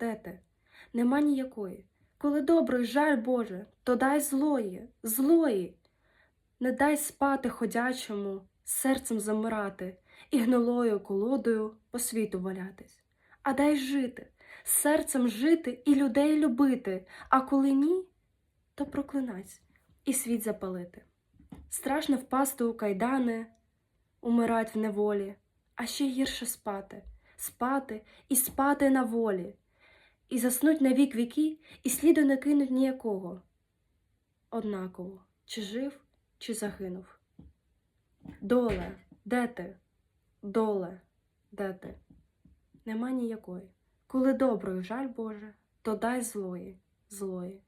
де ти? Нема ніякої. Коли добрий жаль Боже, то дай злої, злої. Не дай спати ходячому, серцем замирати і гнилою колодою по світу валятись. А дай жити, серцем жити і людей любити, а коли ні, то проклинать і світ запалити. Страшно впасти у кайдани, умирать в неволі, а ще гірше спати, спати і спати на волі, і заснуть на вік віки, і сліду не кинуть ніякого. Однаково, чи жив, чи загинув. Доле, де ти? Доле, де ти? Нема ніякої. Коли доброї жаль Боже, то дай злої, злої.